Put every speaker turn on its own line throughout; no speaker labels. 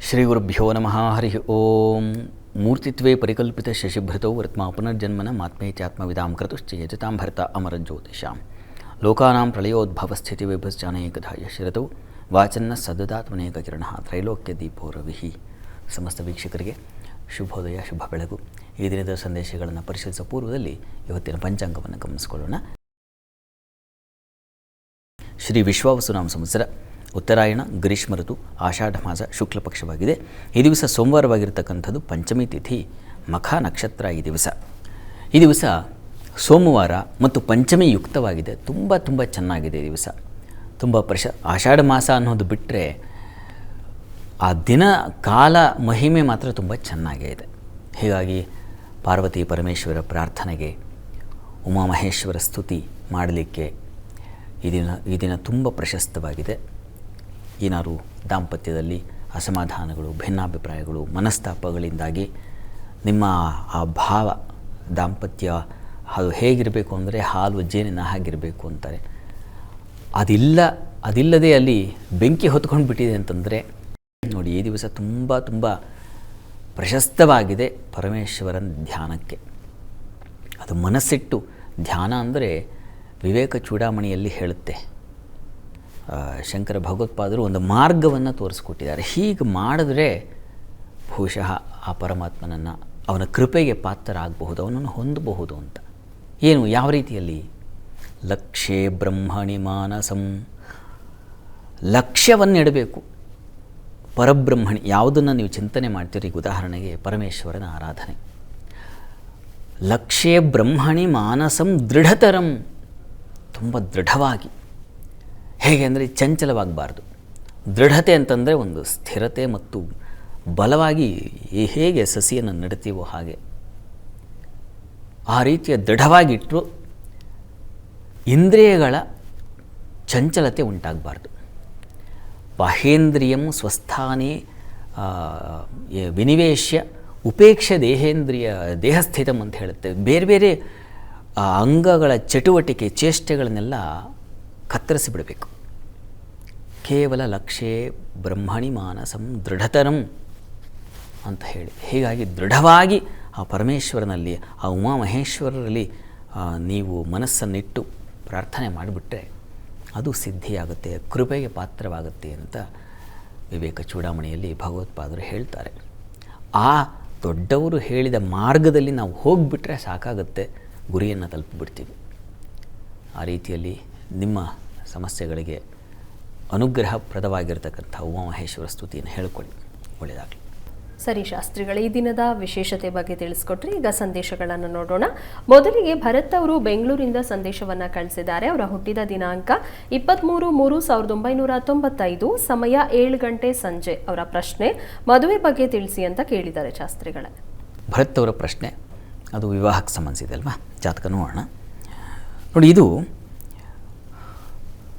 ಶ್ರೀ ಗುರುಭ್ಯೋ ನಮಃ, ಹರಿ ಓಂ. ಮೂರ್ತಿತ್ವೇ ಪರಿಕಲ್ಪಿತ ಶಶಿಭೃತೌ ವೃತ್ಮ ಪುನರ್ಜನ್ಮನ ಮಾತ್ಮೇ ಚಾತ್ಮವಿದಾಂ ಯಜತಾಂ ಭರ್ತ ಅಮರಜ್ಯೋತಿಷಾಂ. ಲೋಕಾನಾಂ ಪ್ರಳಯೋದ್ಭವ ಸ್ಥಿತಿ ವಿಭಶ್ಚಾನೇಕಧಾ ಯಶರತೌ ವಾಚನ್ನ ಸದದಾತ್ಮನೇಕ ಕಿರಣ ತ್ರೈಲೋಕ್ಯ ದೀಪೋ ರವಿಹಿ ಸಮಸ್ತ ವೀಕ್ಷಕರಿಗೆ ಶುಭೋದಯ, ಶುಭ ಬೆಳಗು. ಈ ದಿನದ ಸಂದೇಶಗಳನ್ನು ಪರಿಶೀಲಿಸುವ ಪೂರ್ವದಲ್ಲಿ ಇವತ್ತಿನ ಪಂಚಾಂಗವನ್ನು ಗಮನಿಸಿಕೊಳ್ಳೋಣ. ಶ್ರೀ ವಿಶ್ವಾವಸುನಾಮ ಸಂವತ್ಸರ. ಉತ್ತರಾಯಣ, ಗ್ರೀಷ್ಮ ಋತು, ಆಷಾಢ ಮಾಸ ಶುಕ್ಲ ಪಕ್ಷವಾಗಿದೆ. ಈ ದಿವಸ ಸೋಮವಾರವಾಗಿರ್ತಕ್ಕಂಥದ್ದು ಪಂಚಮಿ ತಿಥಿ, ಮಖ ನಕ್ಷತ್ರ ಈ ದಿವಸ. ಈ ದಿವಸ ಸೋಮವಾರ ಮತ್ತು ಪಂಚಮಿ ಯುಕ್ತವಾಗಿದೆ. ತುಂಬ ತುಂಬ ಚೆನ್ನಾಗಿದೆ ಈ ದಿವಸ. ತುಂಬ ಪ್ರಶ, ಆಷಾಢ ಮಾಸ ಅನ್ನೋದು ಬಿಟ್ಟರೆ ಆ ದಿನ ಕಾಲ ಮಹಿಮೆ ಮಾತ್ರ ತುಂಬ ಚೆನ್ನಾಗೇ ಇದೆ. ಹೀಗಾಗಿ ಪಾರ್ವತಿ ಪರಮೇಶ್ವರ ಪ್ರಾರ್ಥನೆಗೆ ಉಮಾಮಹೇಶ್ವರ ಸ್ತುತಿ ಮಾಡಲಿಕ್ಕೆ ಈ ದಿನ ಈ ದಿನ ತುಂಬ ಪ್ರಶಸ್ತವಾಗಿದೆ. ಏನಾದ್ರು ದಾಂಪತ್ಯದಲ್ಲಿ ಅಸಮಾಧಾನಗಳು, ಭಿನ್ನಾಭಿಪ್ರಾಯಗಳು, ಮನಸ್ತಾಪಗಳಿಂದಾಗಿ ನಿಮ್ಮ ಆ ಭಾವ ದಾಂಪತ್ಯ ಅದು ಹೇಗಿರಬೇಕು ಅಂದರೆ ಹಾಲು ಜೇನಿನ ಹಾಗಿರಬೇಕು ಅಂತಾರೆ. ಅದಿಲ್ಲ, ಅದಿಲ್ಲದೆ ಅಲ್ಲಿ ಬೆಂಕಿ ಹೊತ್ಕೊಂಡು ಬಿಟ್ಟಿದೆ ಅಂತಂದರೆ ನೋಡಿ ಈ ದಿವಸ ತುಂಬ ತುಂಬ ಪ್ರಶಸ್ತವಾಗಿದೆ ಪರಮೇಶ್ವರನ ಧ್ಯಾನಕ್ಕೆ. ಅದು ಮನಸ್ಸಿಟ್ಟು ಧ್ಯಾನ ಅಂದರೆ ವಿವೇಕ ಚೂಡಾಮಣಿಯಲ್ಲಿ ಹೇಳುತ್ತೆ. ಶಂಕರ ಭಗವತ್ಪಾದರು ಒಂದು ಮಾರ್ಗವನ್ನು ತೋರಿಸ್ಕೊಟ್ಟಿದ್ದಾರೆ. ಹೀಗೆ ಮಾಡಿದ್ರೆ ಬಹುಶಃ ಆ ಪರಮಾತ್ಮನನ್ನು ಅವನ ಕೃಪೆಗೆ ಪಾತ್ರರಾಗಬಹುದು, ಅವನನ್ನು ಹೊಂದಬಹುದು ಅಂತ. ಏನು, ಯಾವ ರೀತಿಯಲ್ಲಿ? ಲಕ್ಷೇ ಬ್ರಹ್ಮಣಿ ಮಾನಸಂ. ಲಕ್ಷ್ಯವನ್ನಿಡಬೇಕು. ಪರಬ್ರಹ್ಮಣಿ, ಯಾವುದನ್ನು ನೀವು ಚಿಂತನೆ ಮಾಡ್ತೀರಿ? ಈಗ ಉದಾಹರಣೆಗೆ ಪರಮೇಶ್ವರನ ಆರಾಧನೆ. ಲಕ್ಷೇ ಬ್ರಹ್ಮಣಿ ಮಾನಸಂ ದೃಢತರಂ. ತುಂಬ ದೃಢವಾಗಿ. ಹೇಗೆ ಅಂದರೆ ಚಂಚಲವಾಗಬಾರ್ದು. ದೃಢತೆ ಅಂತಂದರೆ ಒಂದು ಸ್ಥಿರತೆ ಮತ್ತು ಬಲವಾಗಿ ಹೇಗೆ ಸಸಿಯನ್ನು ನೆಡ್ತೀವೋ ಹಾಗೆ. ಆ ರೀತಿಯ ದೃಢವಾಗಿಟ್ಟರು ಇಂದ್ರಿಯಗಳ ಚಂಚಲತೆ ಉಂಟಾಗಬಾರ್ದು. ಬಾಹೇಂದ್ರಿಯಂ ಸ್ವಸ್ಥಾನೇ ವಿನಿವೇಶ್ಯ ಉಪೇಕ್ಷ ದೇಹೇಂದ್ರಿಯ ದೇಹಸ್ಥಿತಂ ಅಂತ ಹೇಳುತ್ತೆ ಬೇರೆ ಬೇರೆ ಅಂಗಗಳ ಚಟುವಟಿಕೆ, ಚೇಷ್ಟೆಗಳನ್ನೆಲ್ಲ ಕತ್ತರಿಸಿ ಬಿಡಬೇಕು ಕೇವಲ ಲಕ್ಷ್ಯೇ ಬ್ರಹ್ಮಣಿ ಮಾನಸಂ ದೃಢತರಂ ಅಂತ ಹೇಳಿ. ಹೀಗಾಗಿ ದೃಢವಾಗಿ ಆ ಪರಮೇಶ್ವರನಲ್ಲಿ, ಆ ಉಮಾಮಹೇಶ್ವರರಲ್ಲಿ ನೀವು ಮನಸ್ಸನ್ನಿಟ್ಟು ಪ್ರಾರ್ಥನೆ ಮಾಡಿಬಿಟ್ರೆ ಅದು ಸಿದ್ಧಿಯಾಗುತ್ತೆ, ಕೃಪೆಗೆ ಪಾತ್ರವಾಗುತ್ತೆ ಅಂತ ವಿವೇಕ ಚೂಡಾಮಣಿಯಲ್ಲಿ ಭಗವತ್ಪಾದರು ಹೇಳ್ತಾರೆ. ಆ ದೊಡ್ಡವರು ಹೇಳಿದ ಮಾರ್ಗದಲ್ಲಿ ನಾವು ಹೋಗಿಬಿಟ್ರೆ ಸಾಕಾಗುತ್ತೆ, ಗುರಿಯನ್ನು ತಲುಪಿಬಿಡ್ತೀವಿ. ಆ ರೀತಿಯಲ್ಲಿ ನಿಮ್ಮ ಸಮಸ್ಯೆಗಳಿಗೆ ಅನುಗ್ರಹಪ್ರದವಾಗಿರ್ತಕ್ಕಂಥ ಉಮಾಮಹೇಶ್ವರ ಸ್ತುತಿಯನ್ನು ಹೇಳಿಕೊಳ್ಳಿ. ಒಳ್ಳೆಯದಾಗಲಿ.
ಸರಿ ಶಾಸ್ತ್ರಿಗಳ ಈ ದಿನದ ವಿಶೇಷತೆ ಬಗ್ಗೆ ತಿಳಿಸ್ಕೊಟ್ರಿ ಈಗ ಸಂದೇಶಗಳನ್ನು ನೋಡೋಣ. ಮೊದಲಿಗೆ ಭರತ್ ಅವರು ಬೆಂಗಳೂರಿಂದ ಸಂದೇಶವನ್ನು ಕಳಿಸಿದ್ದಾರೆ. ಅವರ ಹುಟ್ಟಿದ ದಿನಾಂಕ ಇಪ್ಪತ್ತ್ಮೂರು ಮೂರು ಸಾವಿರದ ಒಂಬೈನೂರ ತೊಂಬತ್ತೈದು ಸಮಯ ಏಳು ಗಂಟೆ ಸಂಜೆ ಅವರ ಪ್ರಶ್ನೆ. ಮದುವೆ ಬಗ್ಗೆ ತಿಳಿಸಿ ಅಂತ ಕೇಳಿದ್ದಾರೆ ಶಾಸ್ತ್ರಿಗಳ.
ಭರತ್ ಅವರ ಪ್ರಶ್ನೆ ಅದು ವಿವಾಹಕ್ಕೆ ಸಂಬಂಧಿಸಿದೆ ಅಲ್ವಾ? ಜಾತಕ ನೋಡೋಣ ನೋಡಿ ಇದು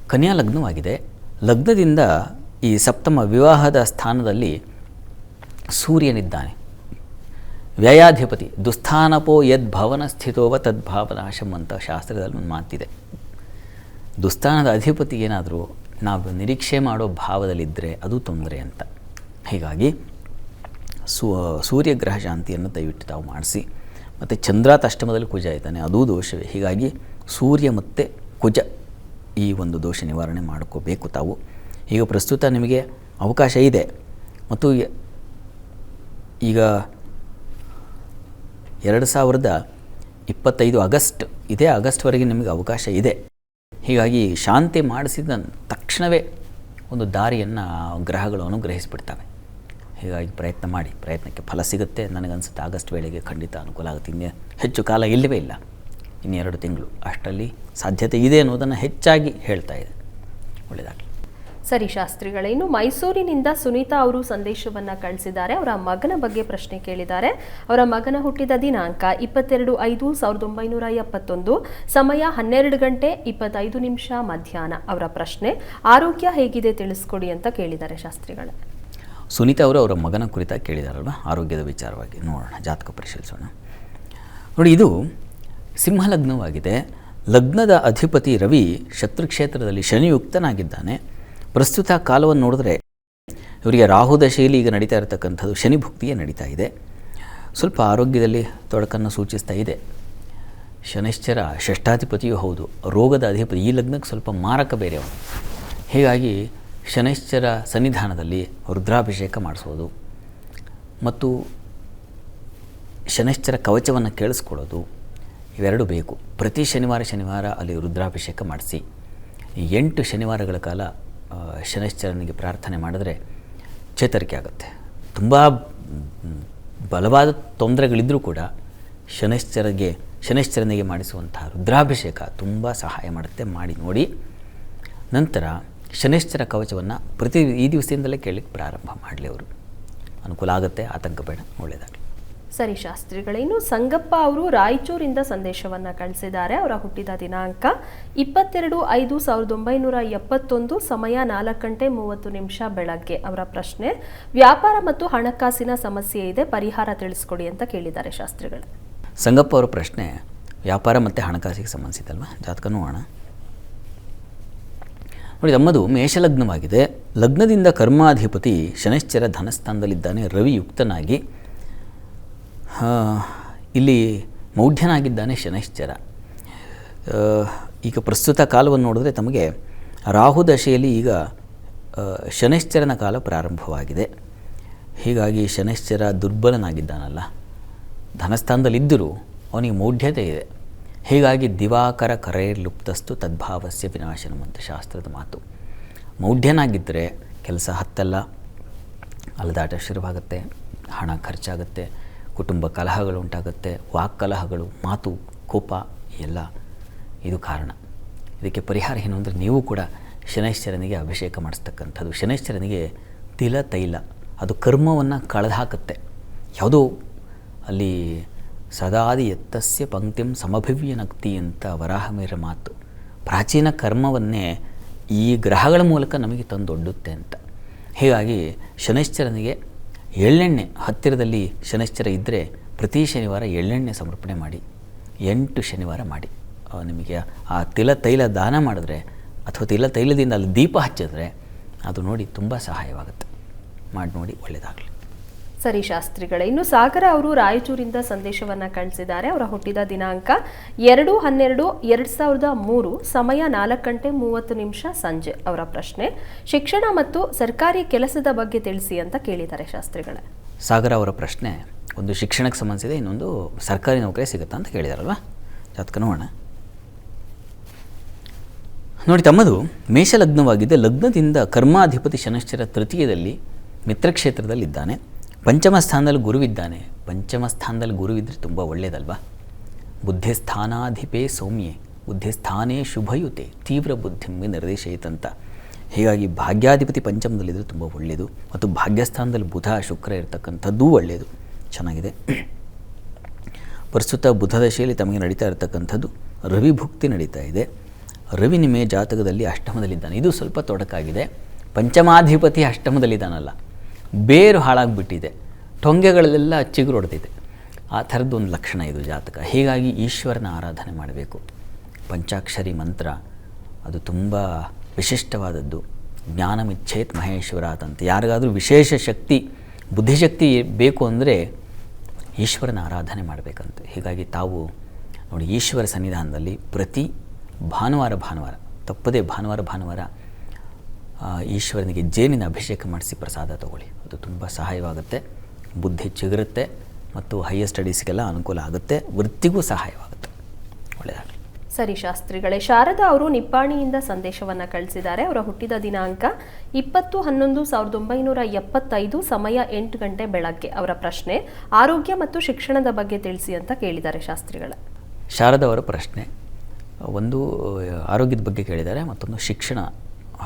ಕನ್ಯಾ ಲಗ್ನವಾಗಿದೆ. ಲಗ್ನದಿಂದ ಈ ಸಪ್ತಮ ವಿವಾಹದ ಸ್ಥಾನದಲ್ಲಿ ಸೂರ್ಯನಿದ್ದಾನೆ. ವ್ಯಯಾಧಿಪತಿ, ದುಸ್ಥಾನಪೋ ಯದ್ ಭವನ ಸ್ಥಿತೋವ ತದ್ಭಾವನಾಶಂ ಅಂತ ಶಾಸ್ತ್ರದಲ್ಲಿ ಒಂದು ಮಾತಿದೆ. ದುಸ್ಥಾನದ ಅಧಿಪತಿ ಏನಾದರೂ ನಾವು ನಿರೀಕ್ಷೆ ಮಾಡೋ ಭಾವದಲ್ಲಿದ್ದರೆ ಅದು ತೊಂದರೆ ಅಂತ. ಹೀಗಾಗಿ ಸೂ, ಸೂರ್ಯಗ್ರಹ ಶಾಂತಿಯನ್ನು ದಯವಿಟ್ಟು ತಾವು ಮಾಡಿಸಿ. ಮತ್ತು ಚಂದ್ರಾತ ಅಷ್ಟಮದಲ್ಲಿ ಕುಜ ಇದ್ದಾನೆ, ಅದೂ ದೋಷವೇ. ಹೀಗಾಗಿ ಸೂರ್ಯ ಮತ್ತು ಕುಜ. ಈ ಒಂದು ದೋಷ ನಿವಾರಣೆ ಮಾಡ್ಕೋಬೇಕು ತಾವು. ಈಗ ಪ್ರಸ್ತುತ ನಿಮಗೆ ಅವಕಾಶ ಇದೆ. ಮತ್ತು ಈಗ ಎರಡು ಸಾವಿರದ ಇಪ್ಪತ್ತೈದು ಆಗಸ್ಟ್, ಇದೇ ಆಗಸ್ಟ್ವರೆಗೆ ನಿಮಗೆ ಅವಕಾಶ ಇದೆ. ಹೀಗಾಗಿ ಶಾಂತಿ ಮಾಡಿಸಿದ ತಕ್ಷಣವೇ ಒಂದು ದಾರಿಯನ್ನು ಗ್ರಹಗಳು ಅನುಗ್ರಹಿಸಿಬಿಡ್ತವೆ. ಹೀಗಾಗಿ ಪ್ರಯತ್ನ ಮಾಡಿ, ಪ್ರಯತ್ನಕ್ಕೆ ಫಲ ಸಿಗುತ್ತೆ ನನಗನ್ಸುತ್ತೆ. ಆಗಸ್ಟ್ ವೇಳೆಗೆ ಖಂಡಿತ ಅನುಕೂಲ ಆಗುತ್ತೆ. ಇನ್ನೇ ಹೆಚ್ಚು ಕಾಲ ಇಲ್ಲವೇ ಇಲ್ಲ. ಇನ್ನೆರಡು ತಿಂಗಳು. ಅಷ್ಟರಲ್ಲಿ ಸಾಧ್ಯತೆ ಇದೆ ಅನ್ನೋದನ್ನು ಹೆಚ್ಚಾಗಿ ಹೇಳ್ತಾ ಇದೆ. ಒಳ್ಳೆಯದಾಗಲಿ
ಸರಿ ಶಾಸ್ತ್ರಿಗಳೇ ಇನ್ನು ಮೈಸೂರಿನಿಂದ ಸುನೀತಾ ಅವರು ಸಂದೇಶವನ್ನು ಕಳಿಸಿದ್ದಾರೆ. ಅವರ ಮಗನ ಬಗ್ಗೆ ಪ್ರಶ್ನೆ ಕೇಳಿದ್ದಾರೆ. ಅವರ ಮಗನ ಹುಟ್ಟಿದ ದಿನಾಂಕ ಇಪ್ಪತ್ತೆರಡು ಐದು ಸಾವಿರದ ಒಂಬೈನೂರ ಎಪ್ಪತ್ತೊಂದು. ಸಮಯ ಹನ್ನೆರಡು ಗಂಟೆ ಇಪ್ಪತ್ತೈದು ನಿಮಿಷ ಮಧ್ಯಾಹ್ನ. ಅವರ ಪ್ರಶ್ನೆ ಆರೋಗ್ಯ ಹೇಗಿದೆ ತಿಳಿಸ್ಕೊಡಿ ಅಂತ ಕೇಳಿದ್ದಾರೆ ಶಾಸ್ತ್ರಿಗಳ.
ಸುನೀತಾ ಅವರು ಅವರ ಮಗನ ಕುರಿತಾಗಿ ಕೇಳಿದಾರಲ್ವ? ಆರೋಗ್ಯದ ವಿಚಾರವಾಗಿ ನೋಡೋಣ ಜಾತಕ ಪರಿಶೀಲಿಸೋಣ. ನೋಡಿ ಇದು ಸಿಂಹ ಲಗ್ನವಾಗಿದೆ ಲಗ್ನದ ಅಧಿಪತಿ ರವಿ ಶತ್ರುಕ್ಷೇತ್ರದಲ್ಲಿ ಶನಿಯುಕ್ತನಾಗಿದ್ದಾನೆ. ಪ್ರಸ್ತುತ ಕಾಲವನ್ನು ನೋಡಿದ್ರೆ ಇವರಿಗೆ ರಾಹು ದಶೆಯಲ್ಲಿ ಈಗ ನಡೀತಾ ಇರತಕ್ಕಂಥದ್ದು ಶನಿ ಭುಕ್ತಿಯೇ ನಡೀತಾ ಇದೆ. ಸ್ವಲ್ಪ ಆರೋಗ್ಯದಲ್ಲಿ ತೊಡಕನ್ನು ಸೂಚಿಸ್ತಾ ಇದೆ. ಶನಿಶ್ಚರ ಷಷ್ಠಾಧಿಪತಿಯೂ ಹೌದು. ರೋಗದ ಅಧಿಪತಿ ಈ ಲಗ್ನಕ್ಕೆ ಸ್ವಲ್ಪ ಮಾರಕ ಬೇರೆ ಅವನು ಹೀಗಾಗಿ ಶನಿಶ್ಚರ ಸನ್ನಿಧಾನದಲ್ಲಿ ರುದ್ರಾಭಿಷೇಕ ಮಾಡಿಸೋದು. ಮತ್ತು ಶನಿಶ್ಚರ ಕವಚವನ್ನು ಕೇಳಿಸ್ಕೊಳ್ಳೋದು. ಇವೆರಡು ಬೇಕು. ಪ್ರತಿ ಶನಿವಾರ ಶನಿವಾರ ಅಲ್ಲಿ ರುದ್ರಾಭಿಷೇಕ ಮಾಡಿಸಿ. ಎಂಟು ಶನಿವಾರಗಳ ಕಾಲ ಶನೈಶ್ಚರನಿಗೆ ಪ್ರಾರ್ಥನೆ ಮಾಡಿದ್ರೆ ಚೇತರಿಕೆ ಆಗುತ್ತೆ. ತುಂಬ ಬಲವಾದ ತೊಂದರೆಗಳಿದ್ದರೂ ಕೂಡ ಶನೈಶ್ಚರಿಗೆ, ಶನೈಶ್ಚರನಿಗೆ ಮಾಡಿಸುವಂತಹ ರುದ್ರಾಭಿಷೇಕ ತುಂಬ ಸಹಾಯ ಮಾಡುತ್ತೆ. ಮಾಡಿ ನೋಡಿ. ನಂತರ ಶನೈಶ್ಚರ ಕವಚವನ್ನು ಪ್ರತಿ, ಈ ದಿವಸದಿಂದಲೇ ಕೇಳಲಿಕ್ಕೆ ಪ್ರಾರಂಭ ಮಾಡಲಿ ಅವರು. ಅನುಕೂಲ ಆಗುತ್ತೆ, ಆತಂಕ ಬೇಡ ಒಳ್ಳೆಯದಾಗಲಿ
ಸರಿ ಶಾಸ್ತ್ರಿಗಳೇ ಇನ್ನು ಸಂಗಪ್ಪ ಅವರು ರಾಯಚೂರಿಂದ ಸಂದೇಶವನ್ನ ಕಳಿಸಿದ್ದಾರೆ. ಅವರ ಹುಟ್ಟಿದ ದಿನಾಂಕ ಇಪ್ಪತ್ತೆರಡು ಐದು ಸಾವಿರದ ಒಂಬೈನೂರ ಎಪ್ಪತ್ತೊಂದು ಸಮಯ ನಾಲ್ಕು ಗಂಟೆ ಮೂವತ್ತು ನಿಮಿಷ ಬೆಳಗ್ಗೆ ಅವರ ಪ್ರಶ್ನೆ. ವ್ಯಾಪಾರ ಮತ್ತು ಹಣಕಾಸಿನ ಸಮಸ್ಯೆ ಇದೆ ಪರಿಹಾರ ತಿಳಿಸ್ಕೊಡಿ ಅಂತ ಕೇಳಿದ್ದಾರೆ ಶಾಸ್ತ್ರಿಗಳು.
ಸಂಗಪ್ಪ ಅವರ ಪ್ರಶ್ನೆ ವ್ಯಾಪಾರ ಮತ್ತು ಹಣಕಾಸಿಗೆ ಸಂಬಂಧಿಸಿದಲ್ವ ಜಾತಕನೂ ಹಣ ನೋಡಿ ನಮ್ಮದು ಮೇಷಲಗ್ನವಾಗಿದೆ. ಲಗ್ನದಿಂದ ಕರ್ಮಾಧಿಪತಿ ಶನೈಶ್ಚರ ಧನಸ್ಥಾನದಲ್ಲಿದ್ದಾನೆ. ರವಿ ಯುಕ್ತನಾಗಿ ಆ, ಇಲ್ಲಿ ಮೌಢ್ಯನಾಗಿದ್ದಾನೆ ಶನೈಶ್ಚರ. ಈಗ ಪ್ರಸ್ತುತ ಕಾಲವನ್ನು ನೋಡಿದ್ರೆ ತಮಗೆ ರಾಹು ದಶೆಯಲ್ಲಿ ಈಗ ಶನೈಶ್ಚರನ ಕಾಲ ಪ್ರಾರಂಭವಾಗಿದೆ. ಹೀಗಾಗಿ ಶನೈಶ್ಚರ ದುರ್ಬಲನಾಗಿದ್ದಾನಲ್ಲ. ಧನಸ್ಥಾನದಲ್ಲಿದ್ದರೂ ಅವನಿಗೆ ಮೌಢ್ಯತೆ ಇದೆ. ಹೀಗಾಗಿ ದಿವಾಕರ ಕರೇರ್ಲುಪ್ತಸ್ತು ತದ್ಭಾವಸ್ಯ ವಿನಾಶನಂ ಅಂತ ಶಾಸ್ತ್ರದ ಮಾತು. ಮೌಢ್ಯನಾಗಿದ್ದರೆ ಕೆಲಸ ಹತ್ತಲ್ಲ, ಅಲದಾಟ ಶುರುವಾಗುತ್ತೆ, ಹಣ ಖರ್ಚಾಗುತ್ತೆ ಕುಟುಂಬ ಕಲಹಗಳು ಉಂಟಾಗುತ್ತೆ, ವಾಕ್ಕಲಹಗಳು, ಮಾತು, ಕೋಪ, ಎಲ್ಲ. ಇದು ಕಾರಣ. ಇದಕ್ಕೆ ಪರಿಹಾರ ಏನು ಅಂದರೆ ನೀವು ಕೂಡ ಶನೈಶ್ಚರನಿಗೆ ಅಭಿಷೇಕ ಮಾಡಿಸ್ತಕ್ಕಂಥದ್ದು. ಶನೈಶ್ಚರನಿಗೆ ತಿಲ, ತೈಲ, ಅದು ಕರ್ಮವನ್ನು ಕಳೆದು ಹಾಕುತ್ತೆ ಯಾವುದೋ ಅಲ್ಲಿ ಸದಾದಿ ಎತ್ತಸ್ಯ ಪಂಕ್ತಿಂ ಸಮಭಿವ್ಯನಕ್ತಿ ಅಂತ ವರಾಹಮೀರ ಮಾತು. ಪ್ರಾಚೀನ ಕರ್ಮವನ್ನೇ ಈ ಗ್ರಹಗಳ ಮೂಲಕ ನಮಗೆ ತಂದೊಡ್ಡುತ್ತೆ ಅಂತ. ಹೀಗಾಗಿ ಶನೈಶ್ಚರನಿಗೆ ಎಳ್ಳೆಣ್ಣೆ ಹತ್ತಿರದಲ್ಲಿ ಶನಿಶ್ಚರ ಇದ್ದರೆ ಪ್ರತಿ ಶನಿವಾರ ಎಳ್ಳೆಣ್ಣೆ ಸಮರ್ಪಣೆ ಮಾಡಿ, ಎಂಟು ಶನಿವಾರ ಮಾಡಿ. ನಿಮಗೆ ಆ ತಿಲ ತೈಲ ದಾನ ಮಾಡಿದ್ರೆ ಅಥವಾ ತಿಲ ತೈಲದಿಂದ ಅಲ್ಲಿ ದೀಪ ಹಚ್ಚಿದ್ರೆ ಅದು ನೋಡಿ ತುಂಬ ಸಹಾಯವಾಗುತ್ತೆ. ಮಾಡಿ ನೋಡಿ ಒಳ್ಳೆಯದಾಗಲಿ
ಸರಿ ಶಾಸ್ತ್ರಿಗಳೇ, ಇನ್ನು ಸಾಗರ ಅವರು ರಾಯಚೂರಿಂದ ಸಂದೇಶವನ್ನ ಕಳಿಸಿದ್ದಾರೆ. ಅವರ ಹುಟ್ಟಿದ ದಿನಾಂಕ ಎರಡು ಹನ್ನೆರಡು ಎರಡ್ ಸಾವಿರದ ಮೂರು, ಸಮಯ ನಾಲ್ಕು ಗಂಟೆ ಮೂವತ್ತು ನಿಮಿಷ ಸಂಜೆ ಅವರ ಪ್ರಶ್ನೆ. ಶಿಕ್ಷಣ ಮತ್ತು ಸರ್ಕಾರಿ ಕೆಲಸದ ಬಗ್ಗೆ ತಿಳಿಸಿ ಅಂತ ಕೇಳಿದ್ದಾರೆ ಶಾಸ್ತ್ರಿಗಳೇ.
ಸಾಗರ ಅವರ ಪ್ರಶ್ನೆ, ಒಂದು ಶಿಕ್ಷಣಕ್ಕೆ ಸಂಬಂಧಿಸಿದೆ, ಇನ್ನೊಂದು ಸರ್ಕಾರಿ ನೌಕರಿ ಸಿಗುತ್ತಾ ಅಂತ ಕೇಳಿದಾರಲ್ವ? ಜಾತಕ ನೋಡೋಣ. ನೋಡಿ, ತಮ್ಮದು ಮೇಷಲಗ್ನವಾಗಿದೆ. ಲಗ್ನದಿಂದ ಕರ್ಮಾಧಿಪತಿ ಶನಶ್ಚರ ತೃತೀಯದಲ್ಲಿ ಮಿತ್ರಕ್ಷೇತ್ರದಲ್ಲಿದ್ದಾನೆ. ಪಂಚಮ ಸ್ಥಾನದಲ್ಲಿ ಗುರುವಿದ್ದಾನೆ ಪಂಚಮ ಸ್ಥಾನದಲ್ಲಿ ಗುರುವಿದ್ದರೆ ತುಂಬ ಒಳ್ಳೆಯದಲ್ವಾ ಬುದ್ಧಿಸ್ಥಾನಾಧಿಪೇ ಸೌಮ್ಯೆ, ಬುದ್ಧಿಸ್ಥಾನೇ ಶುಭಯುತೆ, ತೀವ್ರ ಬುದ್ಧಿಂಗೆ ನಿರ್ದೇಶಯಿತಂತ ಹೀಗಾಗಿ ಭಾಗ್ಯಾಧಿಪತಿ ಪಂಚಮದಲ್ಲಿದ್ದರೆ ತುಂಬ ಒಳ್ಳೆಯದು ಮತ್ತು ಭಾಗ್ಯಸ್ಥಾನದಲ್ಲಿ ಬುಧ, ಶುಕ್ರ ಇರತಕ್ಕಂಥದ್ದೂ ಒಳ್ಳೆಯದು ಚೆನ್ನಾಗಿದೆ. ಪ್ರಸ್ತುತ ಬುಧ ದಶೆಯಲ್ಲಿ ತಮಗೆ ನಡೀತಾ ಇರತಕ್ಕಂಥದ್ದು. ರವಿ ಭುಕ್ತಿ ನಡೀತಾ ಇದೆ. ರವಿ ನಿಮೆ ಜಾತಕದಲ್ಲಿ ಅಷ್ಟಮದಲ್ಲಿದ್ದಾನೆ. ಇದು ಸ್ವಲ್ಪ ತೊಡಕಾಗಿದೆ. ಪಂಚಮಾಧಿಪತಿ ಅಷ್ಟಮದಲ್ಲಿದ್ದಾನಲ್ಲ. ಬೇರು ಹಾಳಾಗಿಬಿಟ್ಟಿದೆ. ಟೊಂಗೆಗಳಲ್ಲೆಲ್ಲ ಚಿಗುರೊಡೆದಿದೆ. ಆ ಥರದ್ದೊಂದು ಲಕ್ಷಣ ಇದು ಜಾತಕ. ಹೀಗಾಗಿ ಈಶ್ವರನ ಆರಾಧನೆ ಮಾಡಬೇಕು. ಪಂಚಾಕ್ಷರಿ ಮಂತ್ರ, ಅದು ತುಂಬ ವಿಶಿಷ್ಟವಾದದ್ದು. ಜ್ಞಾನಮಿಚ್ಛೇತ್ ಮಹೇಶ್ವರ ಅಂತ. ಯಾರಿಗಾದರೂ ವಿಶೇಷ ಶಕ್ತಿ, ಬುದ್ಧಿಶಕ್ತಿ ಬೇಕು ಅಂದರೆ ಈಶ್ವರನ ಆರಾಧನೆ ಮಾಡಬೇಕಂತ. ಹೀಗಾಗಿ ತಾವು ನೋಡಿ ಈಶ್ವರ ಸನ್ನಿಧಾನದಲ್ಲಿ ಪ್ರತಿ ಭಾನುವಾರ ಭಾನುವಾರ, ತಪ್ಪದೇ ಭಾನುವಾರ ಭಾನುವಾರ ಈಶ್ವರನಿಗೆ ಜೇನಿನ ಅಭಿಷೇಕ ಮಾಡಿಸಿ ಪ್ರಸಾದ ತಗೊಳ್ಳಿ. ಅದು ತುಂಬ ಸಹಾಯವಾಗುತ್ತೆ. ಬುದ್ಧಿ ಚಿಗುರುತ್ತೆ ಮತ್ತು ಹೈಯರ್ ಸ್ಟಡೀಸ್ಗೆಲ್ಲ ಅನುಕೂಲ ಆಗುತ್ತೆ. ವೃತ್ತಿಗೂ ಸಹಾಯವಾಗುತ್ತೆ. ಒಳ್ಳೆಯದಾಗಲಿ
ಸರಿ ಶಾಸ್ತ್ರಿಗಳೇ ಶಾರದಾ ಅವರು ನಿಪ್ಪಾಣಿಯಿಂದ ಸಂದೇಶವನ್ನು ಕಳಿಸಿದ್ದಾರೆ. ಅವರ ಹುಟ್ಟಿದ ದಿನಾಂಕ ಇಪ್ಪತ್ತು ಹನ್ನೊಂದು ಸಾವಿರದ ಒಂಬೈನೂರ ಎಪ್ಪತ್ತೈದು ಸಮಯ ಎಂಟು ಗಂಟೆ ಬೆಳಗ್ಗೆ. ಅವರ ಪ್ರಶ್ನೆ ಆರೋಗ್ಯ ಮತ್ತು ಶಿಕ್ಷಣದ ಬಗ್ಗೆ ತಿಳಿಸಿ ಅಂತ ಕೇಳಿದ್ದಾರೆ ಶಾಸ್ತ್ರಿಗಳ.
ಶಾರದಾ ಅವರ ಪ್ರಶ್ನೆ ಒಂದು ಆರೋಗ್ಯದ ಬಗ್ಗೆ ಕೇಳಿದ್ದಾರೆ ಮತ್ತೊಂದು ಶಿಕ್ಷಣ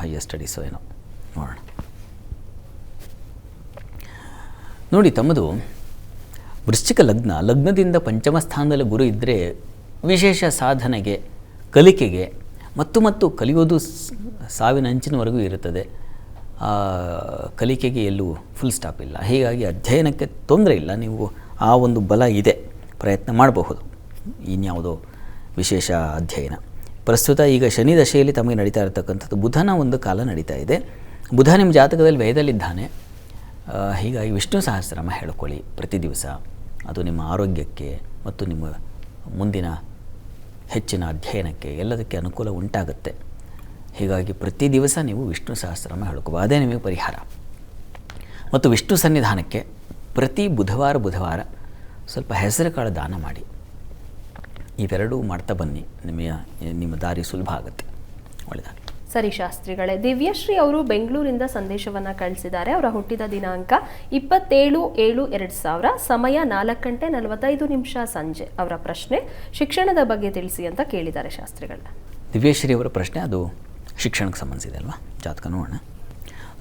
ಹೈಯರ್ ಸ್ಟಡೀಸು ಏನೋ. ನೋಡೋಣ. ನೋಡಿ ತಮ್ಮದು, ವೃಶ್ಚಿಕ ಲಗ್ನ, ಲಗ್ನದಿಂದ ಪಂಚಮ ಸ್ಥಾನದಲ್ಲಿ ಗುರು ಇದ್ದರೆ ವಿಶೇಷ ಸಾಧನೆಗೆ, ಕಲಿಕೆಗೆ, ಮತ್ತು ಮತ್ತು ಕಲಿಯೋದು ಸಾವಿನ ಅಂಚಿನವರೆಗೂ ಇರುತ್ತದೆ. ಕಲಿಕೆಗೆ ಎಲ್ಲೂ ಫುಲ್ ಸ್ಟಾಪ್ ಇಲ್ಲ. ಹೀಗಾಗಿ ಅಧ್ಯಯನಕ್ಕೆ ತೊಂದರೆ ಇಲ್ಲ. ನೀವು ಆ ಒಂದು ಬಲ ಇದೆ. ಪ್ರಯತ್ನ ಮಾಡಬಹುದು. ಇನ್ಯಾವುದೋ ವಿಶೇಷ ಅಧ್ಯಯನ. ಪ್ರಸ್ತುತ ಈಗ ಶನಿ ದಶೆಯಲ್ಲಿ ತಮಗೆ ನಡೀತಾ ಇರತಕ್ಕಂಥದ್ದು ಬುಧನ ಒಂದು ಕಾಲ ನಡೀತಾ ಇದೆ. ಬುಧ ನಿಮ್ಮ ಜಾತಕದಲ್ಲಿ ವ್ಯಯದಲ್ಲಿದ್ದಾನೆ. ಆ, ಹೀಗಾಗಿ ವಿಷ್ಣು ಸಹಸ್ರನಾಮ ಹೇಳ್ಕೊಳ್ಳಿ ಪ್ರತಿ ದಿವಸ. ಅದು ನಿಮ್ಮ ಆರೋಗ್ಯಕ್ಕೆ ಮತ್ತು ನಿಮ್ಮ ಮುಂದಿನ ಹೆಚ್ಚಿನ ಅಧ್ಯಯನಕ್ಕೆ ಎಲ್ಲದಕ್ಕೆ ಅನುಕೂಲ ಉಂಟಾಗುತ್ತೆ. ಹೀಗಾಗಿ ಪ್ರತಿ ದಿವಸ ನೀವು ವಿಷ್ಣು ಸಹಸ್ರನಾಮ ಹೇಳ್ಕೋ ಅದೇ ನಿಮಗೆ ಪರಿಹಾರ. ಮತ್ತು ವಿಷ್ಣು ಸನ್ನಿಧಾನಕ್ಕೆ ಪ್ರತಿ ಬುಧವಾರ ಬುಧವಾರ ಸ್ವಲ್ಪ ಹೆಸರು ಕಾಳು ದಾನ ಮಾಡಿ. ಇವೆರಡೂ ಮಾಡ್ತಾ ಬನ್ನಿ. ನಿಮಗೆ ನಿಮ್ಮ ದಾರಿ ಸುಲಭ ಆಗುತ್ತೆ. ಒಳ್ಳೆಯದಾಗಲಿ
ಸರಿ ಶಾಸ್ತ್ರಿಗಳೇ ದಿವ್ಯಶ್ರೀ ಅವರು ಬೆಂಗಳೂರಿಂದ ಸಂದೇಶವನ್ನು ಕಳಿಸಿದ್ದಾರೆ. ಅವರ ಹುಟ್ಟಿದ ದಿನಾಂಕ ಇಪ್ಪತ್ತೇಳು ಏಳು ಎರಡು ಸಾವಿರ ಸಮಯ ನಾಲ್ಕು ಗಂಟೆ ನಲವತ್ತೈದು ನಿಮಿಷ ಸಂಜೆ. ಅವರ ಪ್ರಶ್ನೆ ಶಿಕ್ಷಣದ ಬಗ್ಗೆ ತಿಳಿಸಿ ಅಂತ ಕೇಳಿದ್ದಾರೆ ಶಾಸ್ತ್ರಿಗಳನ್ನ
ದಿವ್ಯಶ್ರೀ ಅವರ ಪ್ರಶ್ನೆ ಅದು ಶಿಕ್ಷಣಕ್ಕೆ ಸಂಬಂಧಿಸಿದೆ ಅಲ್ವಾ? ಜಾತಕ ನೋಡೋಣ.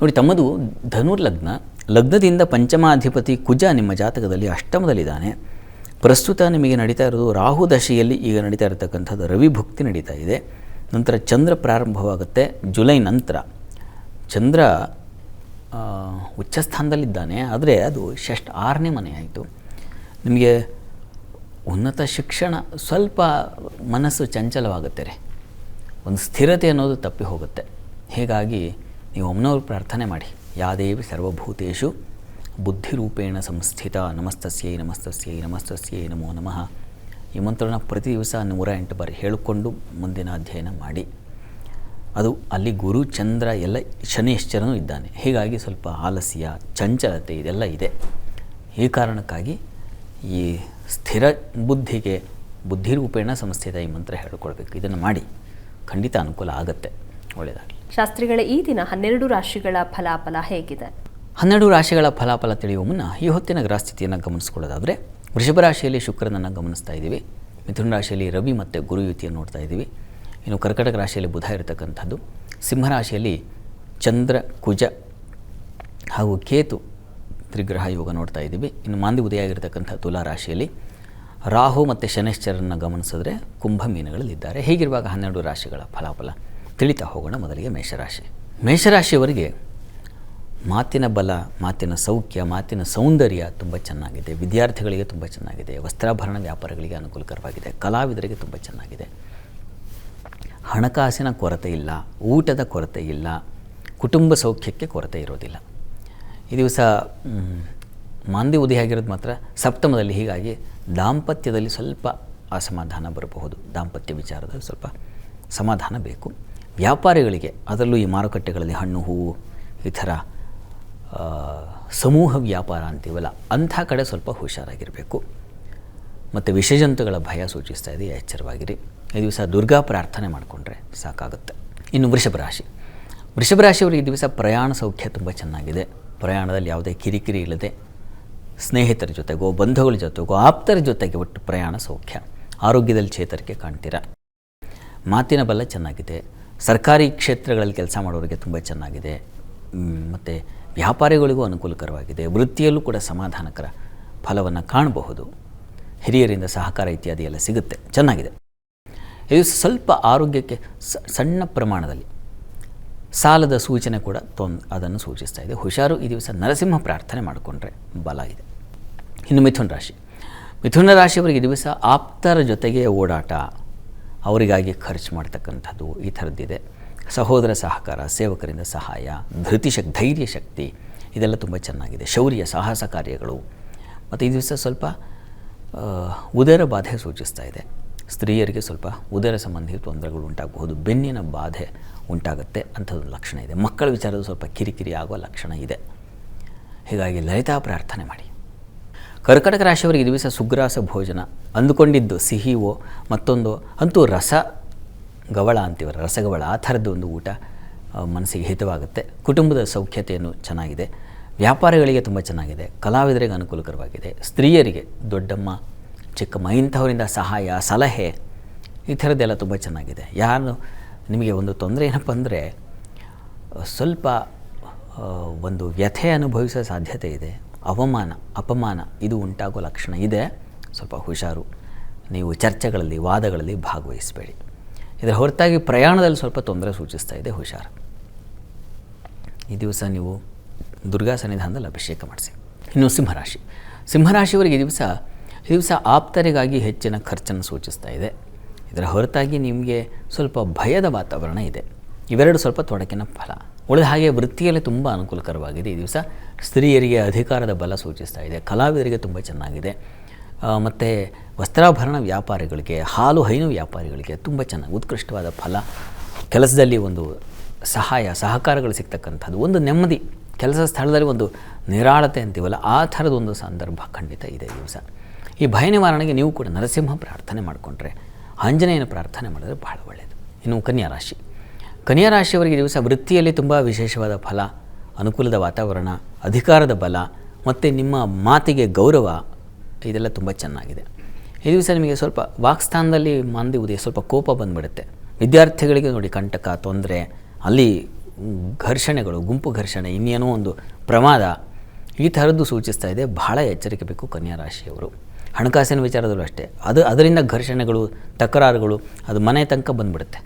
ನೋಡಿ ತಮ್ಮದು ಧನುರ್ಲಗ್ನ ಲಗ್ನದಿಂದ ಪಂಚಮಾಧಿಪತಿ ಕುಜ ನಿಮ್ಮ ಜಾತಕದಲ್ಲಿ ಅಷ್ಟಮದಲ್ಲಿದ್ದಾನೆ. ಪ್ರಸ್ತುತ ನಿಮಗೆ ನಡೀತಾ ಇರೋದು ರಾಹು ದಶೆಯಲ್ಲಿ ಈಗ ನಡೀತಾ ಇರತಕ್ಕಂಥದ್ದು ರವಿಭುಕ್ತಿ ನಡೀತಾ ಇದೆ. ನಂತರ ಚಂದ್ರ ಪ್ರಾರಂಭವಾಗುತ್ತೆ ಜುಲೈ ನಂತರ. ಚಂದ್ರ ಉಚ್ಚಸ್ಥಾನದಲ್ಲಿದ್ದಾನೆ, ಆದರೆ ಅದು ಷಷ್ಠ ಆರನೇ ಮನೆ ಆಯಿತು ನಿಮಗೆ ಉನ್ನತ ಶಿಕ್ಷಣ ಸ್ವಲ್ಪ ಮನಸ್ಸು ಚಂಚಲವಾಗುತ್ತೆ ರೀ. ಒಂದು ಸ್ಥಿರತೆ ಅನ್ನೋದು ತಪ್ಪಿ ಹೋಗುತ್ತೆ. ಹೀಗಾಗಿ ನೀವು ಒಮ್ಮನವ್ರು ಪ್ರಾರ್ಥನೆ ಮಾಡಿ. ಯಾದೇವಿ ಸರ್ವಭೂತೇಶು ಬುದ್ಧಿರೂಪೇಣ ಸಂಸ್ಥಿತ ನಮಸ್ತಸ್ಯೈ ನಮಸ್ತಸ್ಯೈ ನಮಸ್ತಸ್ಯೈ ನಮೋ ನಮಃ. ಈ ಮಂತ್ರನ ಪ್ರತಿ ದಿವಸ ನೂರ ಎಂಟು ಬಾರಿ ಹೇಳಿಕೊಂಡು ಮುಂದಿನ ಅಧ್ಯಯನ ಮಾಡಿ. ಅದು ಅಲ್ಲಿ ಗುರು, ಚಂದ್ರ, ಎಲ್ಲ ಶನಿಶ್ಚರನೂ ಇದ್ದಾನೆ. ಹೀಗಾಗಿ ಸ್ವಲ್ಪ ಆಲಸ್ಯ, ಚಂಚಲತೆ ಇದೆಲ್ಲ ಇದೆ. ಈ ಕಾರಣಕ್ಕಾಗಿ ಈ ಸ್ಥಿರ ಬುದ್ಧಿಗೆ ಬುದ್ಧಿರೂಪೇಣ ಸಂಸ್ಥಿತ ಈ ಮಂತ್ರ ಹೇಳಿಕೊಳ್ಬೇಕು ಇದನ್ನು ಮಾಡಿ. ಖಂಡಿತ ಅನುಕೂಲ ಆಗುತ್ತೆ. ಒಳ್ಳೆಯದಾಗಲಿ.
ಶಾಸ್ತ್ರಿಗಳ, ಈ ದಿನ ಹನ್ನೆರಡು ರಾಶಿಗಳ ಫಲಾಫಲ ಹೇಗಿದೆ?
ಹನ್ನೆರಡು ರಾಶಿಗಳ ಫಲಾಫಲ ತಿಳಿಯುವ ಮುನ್ನ ಈ ಹೊತ್ತಿನ ಗ್ರಹಸ್ಥಿತಿಯನ್ನು ಗಮನಿಸಿಕೊಳ್ಳೋದಾದರೆ ವೃಷಭ ರಾಶಿಯಲ್ಲಿ ಶುಕ್ರನನ್ನು ಗಮನಿಸ್ತಾ ಇದ್ದೀವಿ. ಮಿಥುನ ರಾಶಿಯಲ್ಲಿ ರವಿ ಮತ್ತು ಗುರುಯುತಿಯನ್ನು ನೋಡ್ತಾ ಇದ್ದೀವಿ. ಇನ್ನು ಕರ್ಕಟಕ ರಾಶಿಯಲ್ಲಿ ಬುಧ ಇರತಕ್ಕಂಥದ್ದು. ಸಿಂಹರಾಶಿಯಲ್ಲಿ ಚಂದ್ರ, ಕುಜ ಹಾಗೂ ಕೇತು ತ್ರಿಗ್ರಹ ಯೋಗ ನೋಡ್ತಾ ಇದ್ದೀವಿ. ಇನ್ನು ಮಾಂದಿ ಉದಯಾಗಿರ್ತಕ್ಕಂಥ ತುಲಾ ರಾಶಿಯಲ್ಲಿ ರಾಹು ಮತ್ತು ಶನೈಶ್ಚರನ್ನು ಗಮನಿಸಿದ್ರೆ ಕುಂಭ ಮೀನುಗಳಲ್ಲಿದ್ದಾರೆ ಹೀಗಿರುವಾಗ ಹನ್ನೆರಡು ರಾಶಿಗಳ ಫಲಾಫಲ ತಿಳಿತಾ ಹೋಗೋಣ ಮೊದಲಿಗೆ ಮೇಷರಾಶಿ. ಮೇಷರಾಶಿಯವರಿಗೆ ಮಾತಿನ ಬಲ, ಮಾತಿನ ಸೌಖ್ಯ, ಮಾತಿನ ಸೌಂದರ್ಯ ತುಂಬ ಚೆನ್ನಾಗಿದೆ. ವಿದ್ಯಾರ್ಥಿಗಳಿಗೆ ತುಂಬ ಚೆನ್ನಾಗಿದೆ. ವಸ್ತ್ರಾಭರಣ ವ್ಯಾಪಾರಗಳಿಗೆ ಅನುಕೂಲಕರವಾಗಿದೆ. ಕಲಾವಿದರಿಗೆ ತುಂಬ ಚೆನ್ನಾಗಿದೆ. ಹಣಕಾಸಿನ ಕೊರತೆ ಇಲ್ಲ, ಊಟದ ಕೊರತೆ ಇಲ್ಲ, ಕುಟುಂಬ ಸೌಖ್ಯಕ್ಕೆ ಕೊರತೆ ಇರೋದಿಲ್ಲ. ಈ ದಿವಸ ಮಾಂದಿ ಉದಿಯಾಗಿರೋದು ಮಾತ್ರ ಸಪ್ತಮದಲ್ಲಿ. ಹೀಗಾಗಿ ದಾಂಪತ್ಯದಲ್ಲಿ ಸ್ವಲ್ಪ ಅಸಮಾಧಾನ ಬರಬಹುದು. ದಾಂಪತ್ಯ ವಿಚಾರದಲ್ಲಿ ಸ್ವಲ್ಪ ಸಮಾಧಾನ ಬೇಕು. ವ್ಯಾಪಾರಿಗಳಿಗೆ, ಅದರಲ್ಲೂ ಈ ಮಾರುಕಟ್ಟೆಗಳಲ್ಲಿ ಹಣ್ಣು, ಹೂವು, ಈ ಥರ ಸಮೂಹ ವ್ಯಾಪಾರ ಅಂತೀವಲ್ಲ, ಅಂಥ ಕಡೆ ಸ್ವಲ್ಪ ಹುಷಾರಾಗಿರಬೇಕು. ಮತ್ತು ವಿಷಜಂತುಗಳ ಭಯ ಸೂಚಿಸ್ತಾ ಇದೆ, ಎಚ್ಚರವಾಗಿರಿ. ಈ ದಿವಸ ದುರ್ಗಾ ಪ್ರಾರ್ಥನೆ ಮಾಡಿಕೊಂಡ್ರೆ ಸಾಕಾಗುತ್ತೆ. ಇನ್ನು ವೃಷಭ ರಾಶಿ. ವೃಷಭ ರಾಶಿಯವರಿಗೆ ಈ ದಿವಸ ಪ್ರಯಾಣ ಸೌಖ್ಯ ತುಂಬ ಚೆನ್ನಾಗಿದೆ. ಪ್ರಯಾಣದಲ್ಲಿ ಯಾವುದೇ ಕಿರಿಕಿರಿ ಇಲ್ಲದೆ, ಸ್ನೇಹಿತರ ಜೊತೆಗೋ, ಬಂಧುಗಳ ಜೊತೆಗೋ, ಆಪ್ತರ ಜೊತೆಗೆ ಒಟ್ಟು ಪ್ರಯಾಣ ಸೌಖ್ಯ. ಆರೋಗ್ಯದಲ್ಲಿ ಚೇತರಿಕೆ ಕಾಣ್ತೀರಾ. ಮಾತಿನ ಬಲ ಚೆನ್ನಾಗಿದೆ. ಸರ್ಕಾರಿ ಕ್ಷೇತ್ರಗಳಲ್ಲಿ ಕೆಲಸ ಮಾಡೋರಿಗೆ ತುಂಬ ಚೆನ್ನಾಗಿದೆ. ಮತ್ತು ವ್ಯಾಪಾರಿಗಳಿಗೂ ಅನುಕೂಲಕರವಾಗಿದೆ. ವೃತ್ತಿಯಲ್ಲೂ ಕೂಡ ಸಮಾಧಾನಕರ ಫಲವನ್ನು ಕಾಣಬಹುದು. ಹಿರಿಯರಿಂದ ಸಹಕಾರ ಇತ್ಯಾದಿ ಎಲ್ಲ ಸಿಗುತ್ತೆ. ಚೆನ್ನಾಗಿದೆ. ಇದು ಸ್ವಲ್ಪ ಆರೋಗ್ಯಕ್ಕೆ ಸಣ್ಣ ಪ್ರಮಾಣದಲ್ಲಿ. ಸಾಲದ ಸೂಚನೆ ಕೂಡ ತೊಂದ್ ಅದನ್ನು ಸೂಚಿಸ್ತಾ ಇದೆ. ಹುಷಾರು ಈ ದಿವಸ ನರಸಿಂಹ ಪ್ರಾರ್ಥನೆ ಮಾಡಿಕೊಂಡ್ರೆ ಬಲ ಇದೆ. ಇನ್ನು ಮಿಥುನ ರಾಶಿ. ಮಿಥುನ ರಾಶಿಯವರಿಗೆ ಈ ದಿವಸ ಆಪ್ತರ ಜೊತೆಗೆ ಓಡಾಟ, ಅವರಿಗಾಗಿ ಖರ್ಚು ಮಾಡ್ತಕ್ಕಂಥದ್ದು ಈ ಥರದ್ದಿದೆ. ಸಹೋದರ ಸಹಕಾರ, ಸೇವಕರಿಂದ ಸಹಾಯ ಧೃತಿ ಶಕ್ ಧೈರ್ಯ ಶಕ್ತಿ, ಇದೆಲ್ಲ ತುಂಬ ಚೆನ್ನಾಗಿದೆ. ಶೌರ್ಯ, ಸಾಹಸ ಕಾರ್ಯಗಳು. ಮತ್ತು ಈ ದಿವಸ ಸ್ವಲ್ಪ ಉದರ ಬಾಧೆ ಸೂಚಿಸ್ತಾ ಇದೆ. ಸ್ತ್ರೀಯರಿಗೆ ಸ್ವಲ್ಪ ಉದರ ಸಂಬಂಧಿ ತೊಂದರೆಗಳು ಉಂಟಾಗಬಹುದು. ಬೆನ್ನಿನ ಬಾಧೆ ಉಂಟಾಗುತ್ತೆ ಅಂಥದ್ದು ಲಕ್ಷಣ ಇದೆ. ಮಕ್ಕಳ ವಿಚಾರದ ಸ್ವಲ್ಪ ಕಿರಿಕಿರಿ ಆಗುವ ಲಕ್ಷಣ ಇದೆ. ಹೀಗಾಗಿ ಲಲಿತಾ ಪ್ರಾರ್ಥನೆ ಮಾಡಿ. ಕರ್ಕಟಕ ರಾಶಿಯವರಿಗೆ ಈ ದಿವಸ ಸುಗ್ರಾಸ ಭೋಜನ. ಅಂದುಕೊಂಡಿದ್ದು ಸಿಹಿವೋ ಮತ್ತೊಂದು ಅಂತೂ ರಸ ಗವಳ ಅಂತೀವಲ್ಲ, ರಸಗವಳ, ಆ ಥರದ್ದು ಒಂದು ಊಟ ಮನಸ್ಸಿಗೆ ಹಿತವಾಗುತ್ತೆ. ಕುಟುಂಬದ ಸೌಖ್ಯತೆಯನ್ನು ಚೆನ್ನಾಗಿದೆ. ವ್ಯಾಪಾರಿಗಳಿಗೆ ತುಂಬ ಚೆನ್ನಾಗಿದೆ. ಕಲಾವಿದರಿಗೆ ಅನುಕೂಲಕರವಾಗಿದೆ. ಸ್ತ್ರೀಯರಿಗೆ, ದೊಡ್ಡಮ್ಮ, ಚಿಕ್ಕಮ್ಮ, ಇಂಥವರಿಂದ ಸಹಾಯ, ಸಲಹೆ, ಈ ಥರದ್ದೆಲ್ಲ ತುಂಬ ಚೆನ್ನಾಗಿದೆ. ಯಾರು ನಿಮಗೆ ಒಂದು ತೊಂದರೆ ಏನಪ್ಪ ಅಂದರೆ, ಸ್ವಲ್ಪ ಒಂದು ವ್ಯಥೆ ಅನುಭವಿಸೋ ಸಾಧ್ಯತೆ ಇದೆ. ಅವಮಾನ, ಅಪಮಾನ, ಇದು ಉಂಟಾಗೋ ಲಕ್ಷಣ ಇದೆ. ಸ್ವಲ್ಪ ಹುಷಾರು. ನೀವು ಚರ್ಚೆಗಳಲ್ಲಿ, ವಾದಗಳಲ್ಲಿ ಭಾಗವಹಿಸಬೇಡಿ. ಇದರ ಹೊರತಾಗಿ ಪ್ರಯಾಣದಲ್ಲಿ ಸ್ವಲ್ಪ ತೊಂದರೆ ಸೂಚಿಸ್ತಾ ಇದೆ, ಹುಷಾರು. ಈ ದಿವಸ ನೀವು ದುರ್ಗಾ ಸನ್ನಿಧಾನದಲ್ಲಿ ಅಭಿಷೇಕ ಮಾಡಿಸಿ. ಇನ್ನು ಸಿಂಹರಾಶಿ. ಸಿಂಹರಾಶಿಯವರಿಗೆ ಈ ದಿವಸ ಈ ದಿವಸ ಆಪ್ತರಿಗಾಗಿ ಹೆಚ್ಚಿನ ಖರ್ಚನ್ನು ಸೂಚಿಸ್ತಾ ಇದೆ. ಇದರ ಹೊರತಾಗಿ ನಿಮಗೆ ಸ್ವಲ್ಪ ಭಯದ ವಾತಾವರಣ ಇದೆ. ಇವೆರಡು ಸ್ವಲ್ಪ ತೊಡಕಿನ ಫಲ. ಉಳಿದ ಹಾಗೆ ವೃತ್ತಿಯಲ್ಲಿ ತುಂಬ ಅನುಕೂಲಕರವಾಗಿದೆ. ಈ ದಿವಸ ಸ್ತ್ರೀಯರಿಗೆ ಅಧಿಕಾರದ ಬಲ ಸೂಚಿಸ್ತಾ ಇದೆ. ಕಲಾವಿದರಿಗೆ ತುಂಬ ಚೆನ್ನಾಗಿದೆ. ಮತ್ತು ವಸ್ತ್ರಾಭರಣ ವ್ಯಾಪಾರಿಗಳಿಗೆ, ಹಾಲು ಹೈನು ವ್ಯಾಪಾರಿಗಳಿಗೆ ತುಂಬ ಚೆನ್ನಾಗಿ ಉತ್ಕೃಷ್ಟವಾದ ಫಲ. ಕೆಲಸದಲ್ಲಿ ಒಂದು ಸಹಾಯ, ಸಹಕಾರಗಳು ಸಿಗ್ತಕ್ಕಂಥದ್ದು. ಒಂದು ನೆಮ್ಮದಿ. ಕೆಲಸ ಸ್ಥಳದಲ್ಲಿ ಒಂದು ನಿರಾಳತೆ ಅಂತೀವಲ್ಲ, ಆ ಥರದ ಒಂದು ಸಂದರ್ಭ ಖಂಡಿತ ಇದೆ ದಿವಸ. ಈ ಭಯ ನಿವಾರಣೆಗೆ ನೀವು ಕೂಡ ನರಸಿಂಹ ಪ್ರಾರ್ಥನೆ ಮಾಡಿಕೊಂಡ್ರೆ, ಆಂಜನೇಯನ ಪ್ರಾರ್ಥನೆ ಮಾಡಿದ್ರೆ ಬಹಳ ಒಳ್ಳೆಯದು ಇನ್ನು ಕನ್ಯಾ ರಾಶಿ. ಕನ್ಯಾ ರಾಶಿಯವರಿಗೆ ದಿವಸ ವೃತ್ತಿಯಲ್ಲಿ ತುಂಬ ವಿಶೇಷವಾದ ಫಲ, ಅನುಕೂಲದ ವಾತಾವರಣ, ಅಧಿಕಾರದ ಬಲ, ಮತ್ತು ನಿಮ್ಮ ಮಾತಿಗೆ ಗೌರವ ಇದೆಲ್ಲ ತುಂಬ ಚೆನ್ನಾಗಿದೆ. ಈ ದಿವಸ ನಿಮಗೆ ಸ್ವಲ್ಪ ವಾಕ್ಸ್ಥಾನದಲ್ಲಿ ಮಂದಿ ಉದಯ ಸ್ವಲ್ಪ ಕೋಪ ಬಂದುಬಿಡುತ್ತೆ. ವಿದ್ಯಾರ್ಥಿಗಳಿಗೆ ನೋಡಿ ಕಂಟಕ, ತೊಂದರೆ, ಅಲ್ಲಿ ಘರ್ಷಣೆಗಳು, ಗುಂಪು ಘರ್ಷಣೆ, ಇನ್ನೇನೋ ಒಂದು ಪ್ರಮಾದ ಈ ಥರದ್ದು ಸೂಚಿಸ್ತಾ ಇದೆ. ಬಹಳ ಎಚ್ಚರಿಕೆ ಬೇಕು ಕನ್ಯಾ ರಾಶಿಯವರು. ಹಣಕಾಸಿನ ವಿಚಾರದಲ್ಲೂ ಅಷ್ಟೇ. ಅದು ಅದರಿಂದ ಘರ್ಷಣೆಗಳು, ತಕರಾರುಗಳು, ಅದು ಮನೆ ತನಕ ಬಂದುಬಿಡುತ್ತೆ.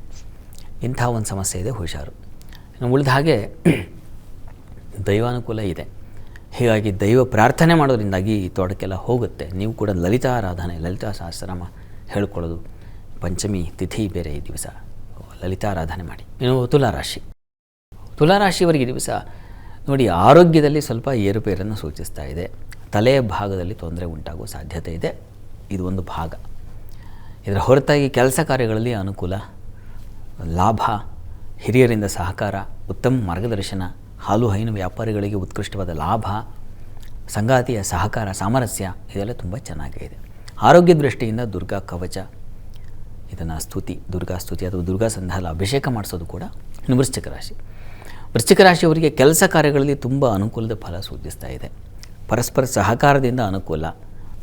ಇಂಥ ಒಂದು ಸಮಸ್ಯೆ ಇದೆ ಹುಷಾರು. ಉಳಿದ ಹಾಗೆ ದೈವಾನುಕೂಲ ಇದೆ. ಹೀಗಾಗಿ ದೈವ ಪ್ರಾರ್ಥನೆ ಮಾಡೋದ್ರಿಂದಾಗಿ ಈ ತೋಟಕ್ಕೆಲ್ಲ ಹೋಗುತ್ತೆ. ನೀವು ಕೂಡ ಲಲಿತಾ ಆರಾಧನೆ, ಲಲಿತಾ ಸಹಸ್ರಮ ಹೇಳ್ಕೊಳ್ಳೋದು. ಪಂಚಮಿ ತಿಥಿ ಬೇರೆ ಈ ದಿವಸ. ಲಲಿತಾರಾಧನೆ ಮಾಡಿ. ಇನ್ನು ತುಲಾರಾಶಿ. ತುಲಾರಾಶಿಯವರಿಗೆ ದಿವಸ ನೋಡಿ, ಆರೋಗ್ಯದಲ್ಲಿ ಸ್ವಲ್ಪ ಏರುಪೇರನ್ನು ಸೂಚಿಸ್ತಾ ಇದೆ. ತಲೆಯ ಭಾಗದಲ್ಲಿ ತೊಂದರೆ ಉಂಟಾಗುವ ಸಾಧ್ಯತೆ ಇದೆ. ಇದು ಒಂದು ಭಾಗ. ಇದರ ಹೊರತಾಗಿ ಕೆಲಸ ಕಾರ್ಯಗಳಲ್ಲಿ ಅನುಕೂಲ, ಲಾಭ, ಹಿರಿಯರಿಂದ ಸಹಕಾರ, ಉತ್ತಮ ಮಾರ್ಗದರ್ಶನ ಹಾಲು, ಹೈನು ವ್ಯಾಪಾರಿಗಳಿಗೆ ಉತ್ಕೃಷ್ಟವಾದ ಲಾಭ, ಸಂಗಾತಿಯ ಸಹಕಾರ, ಸಾಮರಸ್ಯ ಇದೆಲ್ಲ ತುಂಬ ಚೆನ್ನಾಗಿದೆ ಆರೋಗ್ಯ ದೃಷ್ಟಿಯಿಂದ ದುರ್ಗಾ ಕವಚ, ಇದನ್ನು ಸ್ತುತಿ, ದುರ್ಗಾ ಸ್ತುತಿ ಅಥವಾ ದುರ್ಗಾ ಸಂಧಾಲ ಅಭಿಷೇಕ ಮಾಡಿಸೋದು ಕೂಡ ಇನ್ನು ವೃಶ್ಚಿಕ ರಾಶಿ. ವೃಶ್ಚಿಕ ರಾಶಿಯವರಿಗೆ ಕೆಲಸ ಕಾರ್ಯಗಳಲ್ಲಿ ತುಂಬ ಅನುಕೂಲದ ಫಲ ಸೂಚಿಸ್ತಾ ಇದೆ. ಪರಸ್ಪರ ಸಹಕಾರದಿಂದ ಅನುಕೂಲ,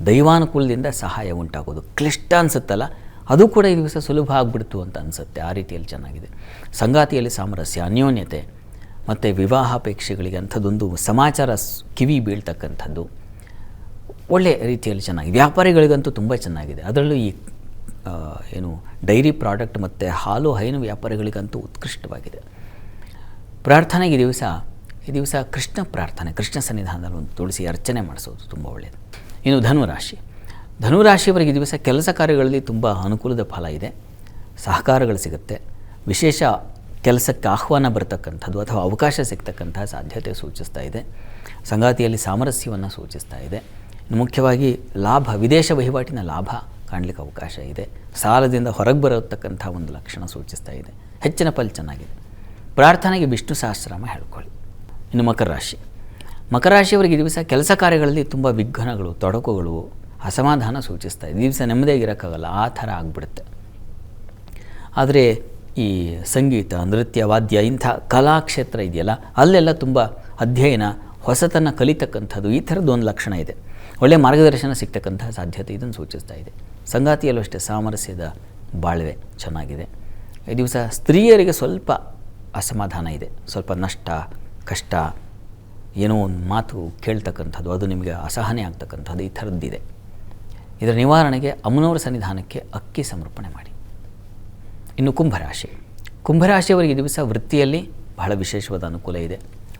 ದೈವಾನುಕೂಲದಿಂದ ಸಹಾಯ ಉಂಟಾಗೋದು. ಕ್ಲಿಷ್ಟ ಅನಿಸುತ್ತಲ್ಲ, ಅದು ಕೂಡ ಈ ದಿವಸ ಸುಲಭ ಆಗಿಬಿಡ್ತು ಅಂತ ಅನಿಸುತ್ತೆ. ಆ ರೀತಿಯಲ್ಲಿ ಚೆನ್ನಾಗಿದೆ. ಸಂಗಾತಿಯಲ್ಲಿ ಸಾಮರಸ್ಯ, ಅನ್ಯೋನ್ಯತೆ ಮತ್ತು ವಿವಾಹಾಪೇಕ್ಷೆಗಳಿಗೆ ಅಂಥದ್ದೊಂದು ಸಮಾಚಾರ ಕಿವಿ ಬೀಳ್ತಕ್ಕಂಥದ್ದು ಒಳ್ಳೆಯ ರೀತಿಯಲ್ಲಿ ಚೆನ್ನಾಗಿದೆ. ವ್ಯಾಪಾರಿಗಳಿಗಂತೂ ತುಂಬ ಚೆನ್ನಾಗಿದೆ. ಅದರಲ್ಲೂ ಈ ಏನು ಡೈರಿ ಪ್ರಾಡಕ್ಟ್ ಮತ್ತು ಹಾಲು, ಹೈನು ವ್ಯಾಪಾರಿಗಳಿಗಂತೂ ಉತ್ಕೃಷ್ಟವಾಗಿದೆ. ಪ್ರಾರ್ಥನೆಗೆ ದಿವಸ, ಈ ದಿವಸ ಕೃಷ್ಣ ಪ್ರಾರ್ಥನೆ, ಕೃಷ್ಣ ಸನ್ನಿಧಾನದಲ್ಲಿ ಒಂದು ತುಳಸಿ ಅರ್ಚನೆ ಮಾಡಿಸೋದು ತುಂಬ ಒಳ್ಳೆಯದು ಇನ್ನು ಧನುರಾಶಿ. ಧನುರಾಶಿಯವರಿಗೆ ಈ ದಿವಸ ಕೆಲಸ ಕಾರ್ಯಗಳಲ್ಲಿ ತುಂಬ ಅನುಕೂಲದ ಫಲ ಇದೆ. ಸಹಕಾರಗಳು ಸಿಗುತ್ತೆ. ವಿಶೇಷ ಕೆಲಸಕ್ಕೆ ಆಹ್ವಾನ ಬರ್ತಕ್ಕಂಥದ್ದು ಅಥವಾ ಅವಕಾಶ ಸಿಗ್ತಕ್ಕಂತಹ ಸಾಧ್ಯತೆ ಸೂಚಿಸ್ತಾ ಇದೆ. ಸಂಗಾತಿಯಲ್ಲಿ ಸಾಮರಸ್ಯವನ್ನು ಸೂಚಿಸ್ತಾ ಇದೆ. ಮುಖ್ಯವಾಗಿ ಲಾಭ, ವಿದೇಶ ವಹಿವಾಟಿನ ಲಾಭ ಕಾಣಲಿಕ್ಕೆ ಅವಕಾಶ ಇದೆ. ಸಾಲದಿಂದ ಹೊರಗೆ ಬರತಕ್ಕಂಥ ಒಂದು ಲಕ್ಷಣ ಸೂಚಿಸ್ತಾ ಇದೆ. ಹೆಚ್ಚಿನ ಫಲ ಚೆನ್ನಾಗಿದೆ. ಪ್ರಾರ್ಥನೆಗೆ ವಿಷ್ಣು ಸಹಸ್ರಾಮ ಹೇಳ್ಕೊಳ್ಳಿ. ಇನ್ನು ಮಕರ ರಾಶಿ. ಮಕರ ರಾಶಿಯವರಿಗೆ ದಿವಸ ಕೆಲಸ ಕಾರ್ಯಗಳಲ್ಲಿ ತುಂಬ ವಿಘ್ನಗಳು, ತೊಡಕುಗಳು, ಅಸಮಾಧಾನ ಸೂಚಿಸ್ತಾ ಇದೆ. ದಿವಸ ನೆಮ್ಮದಿಯಾಗಿರೋಕ್ಕಾಗಲ್ಲ ಆ ಥರ ಆಗಿಬಿಡುತ್ತೆ. ಆದರೆ ಈ ಸಂಗೀತ, ನೃತ್ಯ, ವಾದ್ಯ ಇಂಥ ಕಲಾಕ್ಷೇತ್ರ ಇದೆಯಲ್ಲ, ಅಲ್ಲೆಲ್ಲ ತುಂಬ ಅಧ್ಯಯನ, ಹೊಸತನ ಕಲಿತಕ್ಕಂಥದ್ದು ಈ ಥರದ್ದು ಒಂದು ಲಕ್ಷಣ ಇದೆ. ಒಳ್ಳೆಯ ಮಾರ್ಗದರ್ಶನ ಸಿಗ್ತಕ್ಕಂತಹ ಸಾಧ್ಯತೆ ಇದನ್ನು ಸೂಚಿಸ್ತಾ ಇದೆ. ಸಂಗಾತಿಯಲ್ಲೂ ಅಷ್ಟೇ ಸಾಮರಸ್ಯದ ಬಾಳ್ವೆ ಚೆನ್ನಾಗಿದೆ. ಈ ದಿವಸ ಸ್ತ್ರೀಯರಿಗೆ ಸ್ವಲ್ಪ ಅಸಮಾಧಾನ ಇದೆ, ಸ್ವಲ್ಪ ನಷ್ಟ, ಕಷ್ಟ, ಏನೋ ಒಂದು ಮಾತು ಕೇಳ್ತಕ್ಕಂಥದ್ದು, ಅದು ನಿಮಗೆ ಅಸಹನೆ ಆಗ್ತಕ್ಕಂಥದ್ದು ಈ ಥರದ್ದಿದೆ. ಇದರ ನಿವಾರಣೆಗೆ ಅಮ್ಮನವರ ಸನ್ನಿಧಾನಕ್ಕೆ ಅಕ್ಕಿ ಸಮರ್ಪಣೆ ಮಾಡಿ. ಇನ್ನು ಕುಂಭರಾಶಿ. ಕುಂಭರಾಶಿಯವರಿಗೆ ದಿವಸ ವೃತ್ತಿಯಲ್ಲಿ ಬಹಳ ವಿಶೇಷವಾದ ಅನುಕೂಲ ಇದೆ.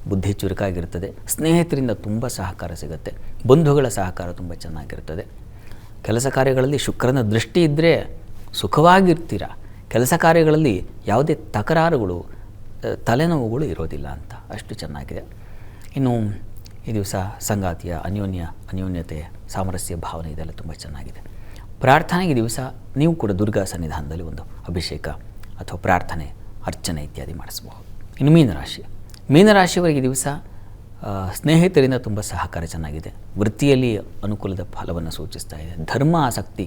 ಬುದ್ಧಿ ಚುರುಕಾಗಿರ್ತದೆ. ಸ್ನೇಹಿತರಿಂದ ತುಂಬ ಸಹಕಾರ ಸಿಗುತ್ತೆ. ಬಂಧುಗಳ ಸಹಕಾರ ತುಂಬ ಚೆನ್ನಾಗಿರ್ತದೆ. ಕೆಲಸ ಕಾರ್ಯಗಳಲ್ಲಿ ಶುಕ್ರನ ದೃಷ್ಟಿ ಇದ್ದರೆ ಸುಖವಾಗಿರ್ತೀರ? ಕೆಲಸ ಕಾರ್ಯಗಳಲ್ಲಿ ಯಾವುದೇ ತಕರಾರುಗಳು ತಲೆನೋವುಗಳು ಇರೋದಿಲ್ಲ ಅಂತ. ಅಷ್ಟು ಚೆನ್ನಾಗಿದೆ. ಇನ್ನು ಈ ದಿವಸ ಸಂಗಾತಿಯ ಅನ್ಯೋನ್ಯ ಅನ್ಯೋನ್ಯತೆ ಸಾಮರಸ್ಯ ಭಾವನೆ ಇದೆಲ್ಲ ತುಂಬ ಚೆನ್ನಾಗಿದೆ. ಪ್ರಾರ್ಥನೆಗೆ ದಿವಸ ನೀವು ಕೂಡ ದುರ್ಗಾ ಸನ್ನಿಧಾನದಲ್ಲಿ ಒಂದು ಅಭಿಷೇಕ ಅಥವಾ ಪ್ರಾರ್ಥನೆ, ಅರ್ಚನೆ ಇತ್ಯಾದಿ ಮಾಡಿಸಬಹುದು. ಇನ್ನು ಮೀನರಾಶಿ. ಮೀನರಾಶಿಯವರಿಗೆ ದಿವಸ ಸ್ನೇಹಿತರಿಂದ ತುಂಬ ಸಹಕಾರ ಚೆನ್ನಾಗಿದೆ. ವೃತ್ತಿಯಲ್ಲಿ ಅನುಕೂಲದ ಫಲವನ್ನು ಸೂಚಿಸ್ತಾ ಇದೆ. ಧರ್ಮ ಆಸಕ್ತಿ,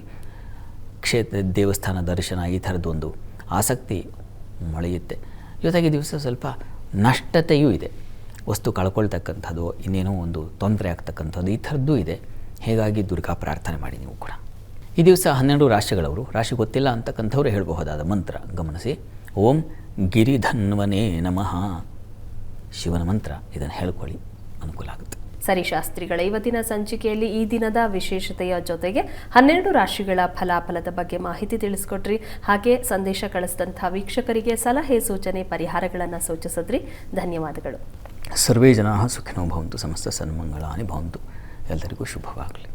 ಕ್ಷೇತ್ರ, ದೇವಸ್ಥಾನ ದರ್ಶನ ಈ ಥರದ್ದೊಂದು ಆಸಕ್ತಿ ಮೊಳೆಯುತ್ತೆ. ಜೊತೆಗೆ ದಿವಸ ಸ್ವಲ್ಪ ನಷ್ಟತೆಯೂ ಇದೆ. ವಸ್ತು ಕಳ್ಕೊಳ್ತಕ್ಕಂಥದ್ದು, ಇನ್ನೇನೋ ಒಂದು ತೊಂದರೆ ಆಗ್ತಕ್ಕಂಥದ್ದು ಈ ಥರದ್ದು ಇದೆ. ಹೀಗಾಗಿ ದುರ್ಗಾ ಪ್ರಾರ್ಥನೆ ಮಾಡಿ ನೀವು ಕೂಡ. ಈ ದಿವಸ ಹನ್ನೆರಡು ರಾಶಿಗಳವರು ರಾಶಿ ಗೊತ್ತಿಲ್ಲ ಅಂತಕ್ಕಂಥವ್ರು ಹೇಳಬಹುದಾದ ಮಂತ್ರ ಗಮನಿಸಿ. ಓಂ ಗಿರಿಧನ್ವನೇ ನಮಃ. ಶಿವನ ಮಂತ್ರ ಇದನ್ನು ಹೇಳ್ಕೊಳ್ಳಿ. ಅನುಕೂಲ ಆಗುತ್ತೆ.
ಸರಿ ಶಾಸ್ತ್ರಿಗಳ ಇವತ್ತಿನ ಸಂಚಿಕೆಯಲ್ಲಿ ಈ ದಿನದ ವಿಶೇಷತೆಯ ಜೊತೆಗೆ ಹನ್ನೆರಡು ರಾಶಿಗಳ ಫಲಾಫಲದ ಬಗ್ಗೆ ಮಾಹಿತಿ ತಿಳಿಸ್ಕೊಟ್ರಿ. ಹಾಗೆ ಸಂದೇಶ ಕಳಿಸಿದಂಥ ವೀಕ್ಷಕರಿಗೆ ಸಲಹೆ ಸೂಚನೆ ಪರಿಹಾರಗಳನ್ನು ಸೂಚಿಸಿದ್ರಿ. ಧನ್ಯವಾದಗಳು.
ಸರ್ವೇ ಜನಾ ಸುಖಿನೋ ಭವಂತು ಸಮಸ್ತ ಸನ್ಮಂಗಳಾನಿ ಭವಂತು. ಎಲ್ಲರಿಗೂ ಶುಭವಾಗಲಿ.